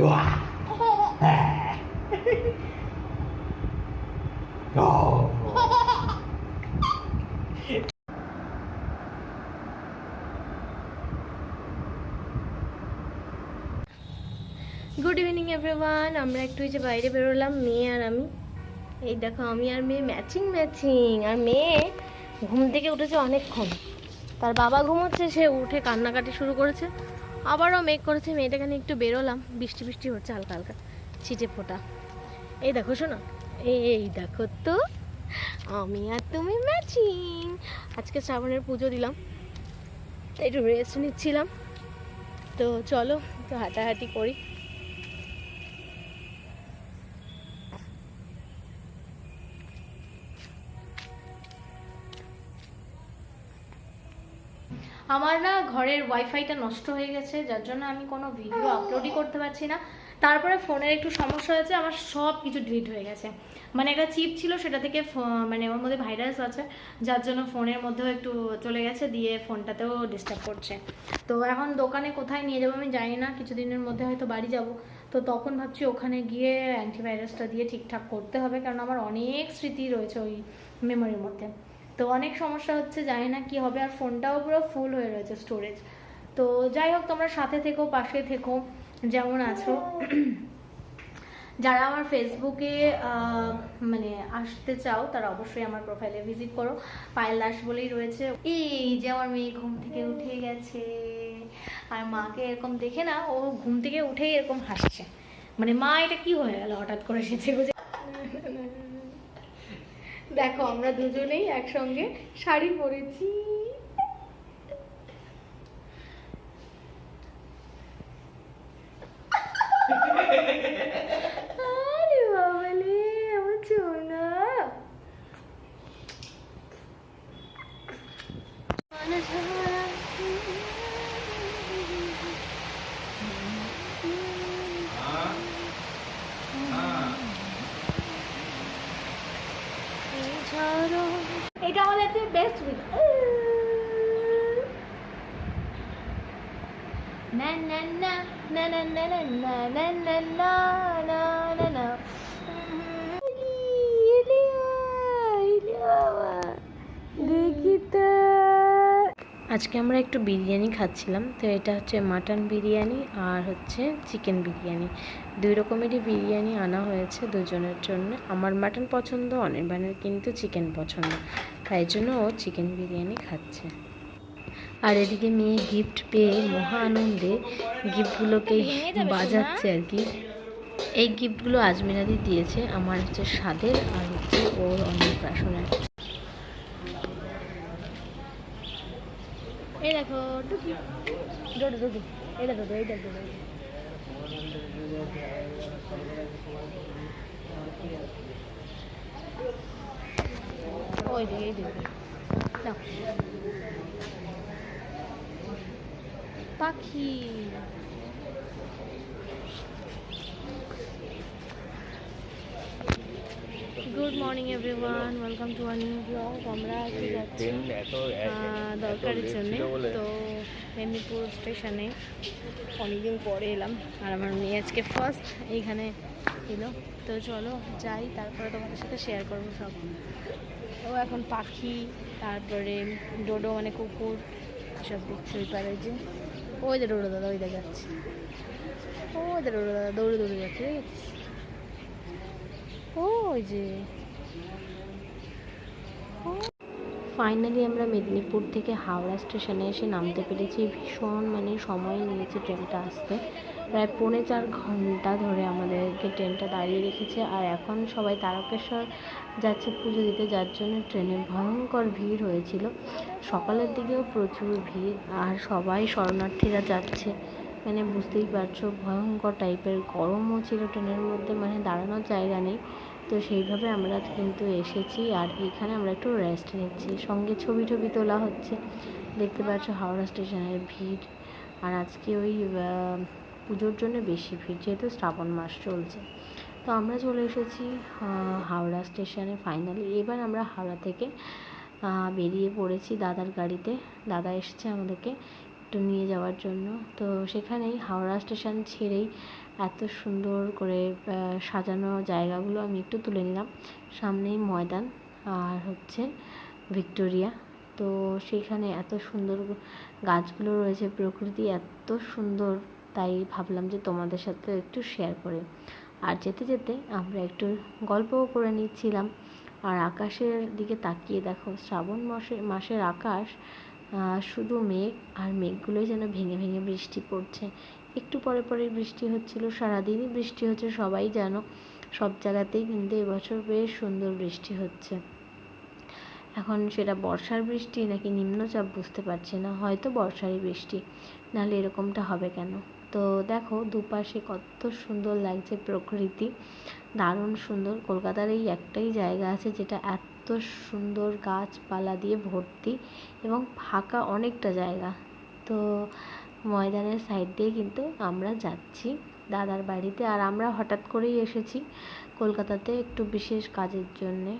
Good evening everyone আমরা একটু যে বাইরে বেরোলাম, মেয়ে আর আমি। এই দেখো, আমি আর মেয়ে ম্যাচিং ম্যাচিং আর মেয়ে ঘুম থেকে উঠেছে অনেকক্ষণ। তার বাবা ঘুমোচ্ছে, সে উঠে কান্নাকাটি শুরু করেছে। আবারও মেঘ করেছে, মেয়েটাকে নিয়ে একটু বেরোলাম। বৃষ্টি বৃষ্টি হচ্ছে হালকা হালকা। ছিটে ফোটা। এই দেখো, শোনো। এই দেখো তো, আমি আর তুমি ম্যাচিং আজকে শ্রাবণের পুজো দিলাম। একটু রেস্ট নিচ্ছিলাম। তো চলো তো হাঁটাহাঁটি করি। আমার না ঘরের ওয়াইফাইটা নষ্ট হয়ে গেছে যার জন্য আমি কোনো ভিডিও আপলোডই করতে পারছি না। তারপরে ফোনের একটু সমস্যা হয়েছে আমার সব কিছু ডিলিট হয়ে গেছে। মানে একটা চিপ ছিল সেটা থেকে মানে ওর মধ্যে ভাইরাস আছে যার জন্য ফোনের মধ্যেও একটু চলে গেছে দিয়ে ফোনটাতেও ডিস্টার্ব করছে। তো এখন দোকানে কোথায় নিয়ে যাব আমি জানি না কিছুদিনের মধ্যে হয়তো বাড়ি যাব। তো তখন ভাবছি ওখানে গিয়ে অ্যান্টিভাইরাসটা দিয়ে ঠিকঠাক করতে হবে কারণ আমার অনেক স্মৃতি রয়েছে ওই মেমোরির মধ্যে। তো অনেক সমস্যা হচ্ছে, জানি না কি হবে। আর ফোনটাও পুরো ফুল হয়ে রয়েছে স্টোরেজ তো যাই হোক, তোমরা সাথে থেকো, পাশে থেকো, যেমন আছো। যারা আমার ফেসবুকে মানে আসতে চাও, তারা অবশ্যই আমার প্রোফাইলে ভিজিট করো। পায়েল দাস বলেই রয়েছে, এই যে আমার মেয়ে ঘুম থেকে উঠে গেছে। আর মাকে এরকম দেখে না, ও ঘুম থেকে উঠেই এরকম হাসছে। মানে মা, এটা কি হয়ে গেল? হঠাৎ করে এসেছে। গুজে দেখো আমরা দুজনেই একসঙ্গে শাড়ি পরেছি। আরে বাবালে আমার সোনা এটা আমাদের বেস্ট ভিডিও না না না না না না না না না না না আজকে আমরা একটু বিরিয়ানি খাচ্ছিলাম, তো এটা হচ্ছে মাটন বিরিয়ানি আর হচ্ছে চিকেন বিরিয়ানি। দুই রকমেরই বিরিয়ানি আনা হয়েছে দুজনের জন্য। আমার মাটন পছন্দ, অনির্বাণের কিন্তু চিকেন পছন্দ। তাই জন্য ও চিকেন বিরিয়ানি খাচ্ছে। আর এদিকে মেয়ে গিফট পেয়ে মহা আনন্দে গিফটগুলোকে বাজাচ্ছে আর কি। এই গিফটগুলো আজমিনাদি দিয়েছে, আমার হচ্ছে স্বাদের আর হচ্ছে ওর অন্নপ্রাশনের। এই দেখো টুকি। ডোডো ডোডো এই দেখো এই ডোডো ওই দিকে এই পাখি good morning everyone welcome to a new blog আমরা যাচ্ছি দরকারের জন্য। তো মেদিনীপুর স্টেশনে অনেকদিন পরে এলাম। আর আমার মেয়ে আজকে ফার্স্ট এইখানে এলো। তো চলো যাই তারপরে তোমাদের সাথে শেয়ার করব সব। ও এখন পাখি তারপরে ডোডো মানে কুকুর সব দেখছি ওই পারে যে। ওই যে ডোডো দাদা ওই দেখা যাচ্ছে। ওই যে ডোডো দাদা দৌড়ে দৌড়ে যাচ্ছে ওই যে ফাইনালি আমরা মেদিনীপুর থেকে হাওড়া স্টেশনে এসে নামতে পেরেছি। ভীষণ মানে সময় নিয়েছে ট্রেনটা আসতে। প্রায় পৌনে চার ঘণ্টা ধরে আমাদেরকে ট্রেনটা দাঁড়িয়ে রেখেছে। আর এখন সবাই তারকেশ্বর যাচ্ছে পুজো দিতে, যার জন্য ট্রেনে ভয়ঙ্কর ভিড় হয়েছিল। সকালের দিকেও প্রচুর ভিড়, আর সবাই শরণার্থীরা যাচ্ছে। মানে বুঝতেই পারছ, ভয়ঙ্কর টাইপের গরমও ছিল ট্রেনের মধ্যে মানে দাঁড়ানোর জায়গা নেই। তো সেইভাবে আমরা কিন্তু এসেছি আর এখানে আমরা একটু রেস্ট নিচ্ছি। সঙ্গে ছবি টবি তোলা হচ্ছে। দেখতে পাচ্ছ হাওড়া স্টেশনের ভিড়। আর আজকে ওই পুজোর জন্য বেশি ভিড়, যেহেতু শ্রাবণ মাস চলছে। তো আমরা চলে এসেছি হাওড়া স্টেশনে ফাইনালি এবার আমরা হাওড়া থেকে বেরিয়ে পড়েছি দাদার গাড়িতে। দাদা এসেছে আমাদেরকে একটু নিয়ে যাওয়ার জন্য। তো সেখানেই হাওড়া স্টেশন ছেড়েই এত সুন্দর করে সাজানো জায়গাগুলো আমি একটু তুলে নিলাম। সামনেই ময়দান আর হচ্ছে ভিক্টোরিয়া। তো সেখানে এত সুন্দর গাছগুলো রয়েছে, প্রকৃতি এত সুন্দর। তাই ভাবলাম যে তোমাদের সাথে একটু শেয়ার করে। আর যেতে যেতে আমরা একটু গল্পও করে নিচ্ছিলাম। আর আকাশের দিকে তাকিয়ে দেখো, শ্রাবণ মাসে, মাসের আকাশ শুধু মেঘ আর মেঘগুলোই যেন ভেঙে ভেঙে বৃষ্টি পড়ছে। একটু পরে পরে বৃষ্টি হচ্ছিল সারাদিনই। বৃষ্টি হচ্ছে সবাই জানো। সব জায়গাতেই কিন্তু এবছর বেশ সুন্দর বৃষ্টি হচ্ছে। এখন সেটা বর্ষার বৃষ্টি নাকি নিম্নচাপ বুঝতে পারছি না। হয়তো বর্ষারই বৃষ্টি, নাহলে এরকমটা হবে কেন? তো দেখো, দুপাশে কত সুন্দর লাগছে প্রকৃতি। দারুণ সুন্দর। কলকাতার এই একটাই জায়গা আছে যেটা এত সুন্দর গাছপালা দিয়ে ভর্তি এবং ফাঁকা অনেকটা জায়গা। তো ময়দানের সাইড দিয়ে কিন্তু আমরা যাচ্ছি দাদার বাড়িতে। আর আমরা হঠাৎ করেই এসেছি কলকাতাতে একটু বিশেষ কাজের জন্যে।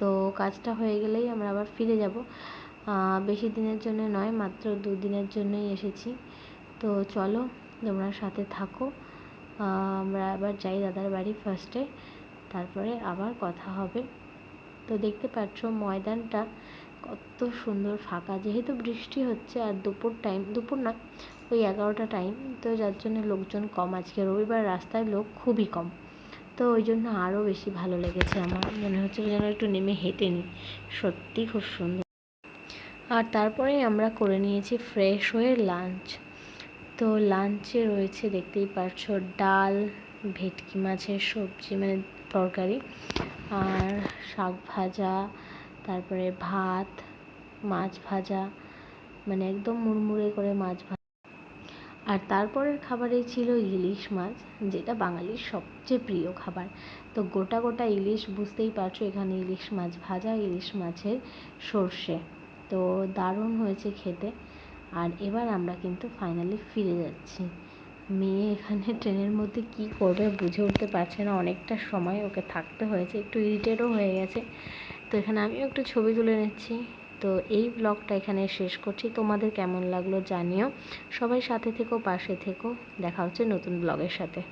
তো কাজটা হয়ে গেলেই আমরা আবার ফিরে যাব। বেশি দিনের জন্য নয়, মাত্র দুদিনের জন্যই এসেছি। তো চলো, তোমরা সাথে থাকো। আমরা আবার যাই দাদার বাড়ি ফার্স্টে তারপরে আবার কথা হবে। তো দেখতে পাচ্ছ ময়দানটা কত সুন্দর ফাঁকা, যেহেতু বৃষ্টি হচ্ছে আর দুপুর টাইম দুপুর না, ওই এগারোটা টাইম তো যার জন্য লোকজন কম। আজকে রবিবার রাস্তায় লোক খুবই কম। তো ওই জন্য আরও বেশি ভালো লেগেছে আমার। মনে হচ্ছে যেন একটু নেমে হেঁটে নিই। সত্যি খুব সুন্দর। আর তারপরেই আমরা করে নিয়েছি ফ্রেশ হয়ে লাঞ্চ তো লাঞ্চে রয়েছে, দেখতেই পারছ, ডাল, ভেটকি মাছের সবজি মানে তরকারি, আর শাক ভাজা তারপরে ভাত, মাছ ভাজা মানে একদম মুড়মুড়ে করে মাছ ভাজা। আর তারপরের খাবারে ছিল ইলিশ মাছ, যেটা বাঙালির সবচেয়ে প্রিয় খাবার। তো গোটা গোটা ইলিশ বুঝতেই পারছ, এখানে ইলিশ মাছ ভাজা, ইলিশ মাছের সর্ষে। তো দারুণ হয়েছে খেতে। আর এবার আমরা কিন্তু ফাইনালি ফিরে যাচ্ছি। মেয়ে এখানে ট্রেনের মধ্যে কি করবে বুঝে উঠতে পারছে না। অনেকটা সময় ওকে থাকতে হয়েছে। একটু ইরিটেটও হয়ে গেছে। তো এখানে আমিও একটু ছবি তুলে নিচ্ছি। তো এই ব্লগটা এখানে শেষ করছি। তোমাদের কেমন লাগল জানিও। সবাই সাথে থেকো, পাশে থেকো। দেখা হচ্ছে নতুন ব্লগের সাথে।